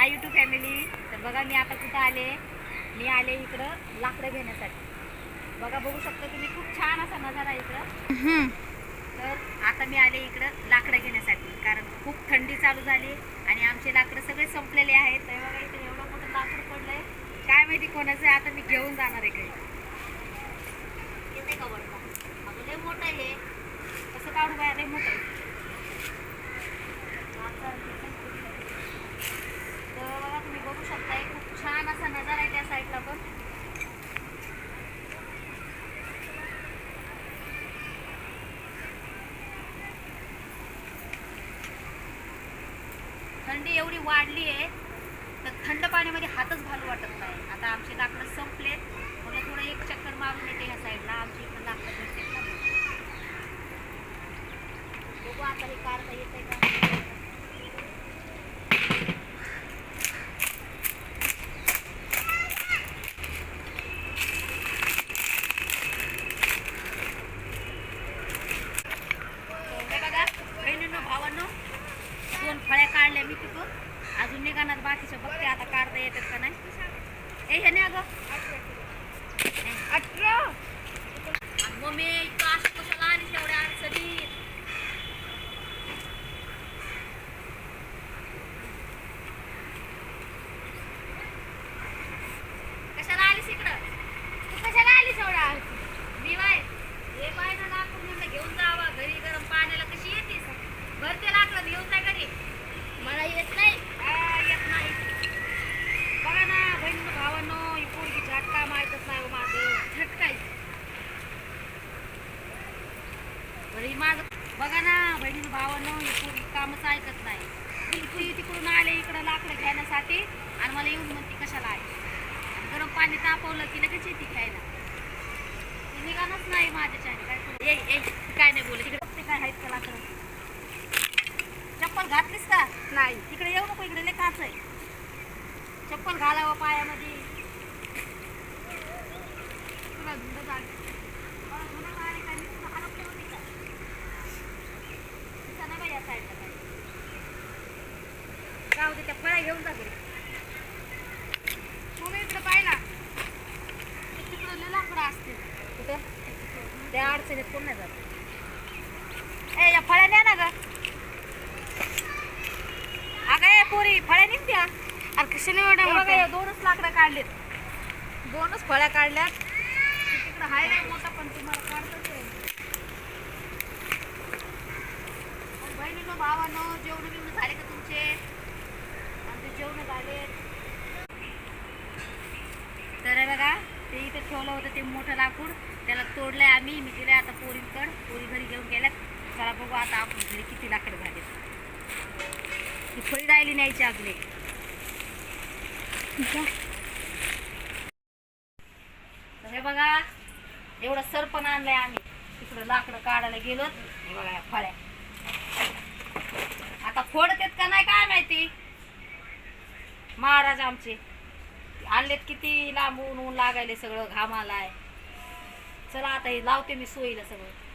हाय YouTube family तर बघा मी आता कुठं आले? मी आले इकडं लाकडं घेण्यासाठी. बघा बघू शकता तुम्ही खूप छान असा नजारा इकडं. तर आता मी आले इकडं लाकडं घेण्यासाठी कारण खूप थंडी चालू झाली आणि आमचे लाकडं सगळे संपलेले आहेत. तर बघा इथे एवढं मोठं लाकूड पडलंय. काय माहिती कोणाचं आहे? आता मी घेऊन जाणार आहे काही येते का वरता अगं लय मोठं आहे हे. कसं काढू लय मोठं आहे आता तर बघा तुम्ही बघू शकताय खूप छान असा नजारा आहे त्या साईडला पण थंडी एवढी वाढली आहे तर थंड पाण्यामध्ये हातच घालू वाटत नाही. आता आमचे लाकडं संपलेत मला थोडं एक चक्कर मारून येते ह्या साईडला. आमची इकडं लाकडं भेटते बघू आता हे काढता येते का हे बघा बहिणींनो भावांनो दोन फळ्या काढल्या मी तिथून अजून निघाणार बाकीच्या बघते आता काढता येतात का नाही. ए हे नाही अगं अठरा. मम्मी इथं असं कशाला आली तेवढ्या अडचणी कशाला आलीस इकडं तू कशाला आलीस एवढ्या मी बाय हे बाय ना लाकूड म्हणलं घेऊन जावा घरी गरम पाण्याला कशी येतेस भरते लाकडं घेऊन जा घरी मला येत नाही आ, येत नाही बघा ना बहीण भावांनो ही पोरगी झटका माहितच नाही हो माझं झटकाय बरी माझं बघा ना बहिणी भावांनो पोरगी कामच ऐकत नाही. ती तिकडून आले इकडं लाकडं घेण्यासाठी. आणि मला येऊन म्हणते कशाला आहे गरम पाणी तापवलं की लगेच येते खायला. ती निघालच नाही माझ्याच्याने काय करू? ये ये काय नाही बोलत. तिकडे काय आहेत का लाकडं. चप्पल घातलीस का? नाही. तिकडे येऊ नको इकडे लय काच आहे. चप्पल घालावं पायामध्ये तुला धुंद झाली. मला धुणं मारली का? मी तुला हलवते होती का? दिसत नाही बाई या साईडला काही. जाऊ दे त्या फळ्या घेऊन जा घरी. मग इकडे तिकडं लय लाकडं असते कुठं? त्या अडचणीत कोण नाही जात. ए या फळ्या न्या ना ग. अगं ए पोरी फळ्या निघत्या अरे एवढ्या दोनच लाकडं काढलेत. दोनच फळ्या काढल्यात. तिकडं हाय नाही मोठा पण तुम्हाला काढतच भावानं जेवण बिवणं झाले का तुमचे? आमचे जेवण झाले. तर बघा ते इथं ठेवलं होतं ते मोठं लाकूड. त्याला तोडलंय आम्ही. मी दिलंय आता पोरींकड. पोरी घरी घेऊन गेल्यात. चला बघू आता आपण घरी किती लाकडं झाले ती फळी राहिली न्यायची आपले हे बघा एवढं सरपण आणलंय आम्ही. तिकडं लाकडं काढायला गेलो हे बघा फळ्या. फोडतेत का नाही काय माहिती? महाराज आमचे. आणलेत किती लांबून ऊन लागायले सगळं घामाला आहे. चला आता हे लावते मी सोयीला सगळं.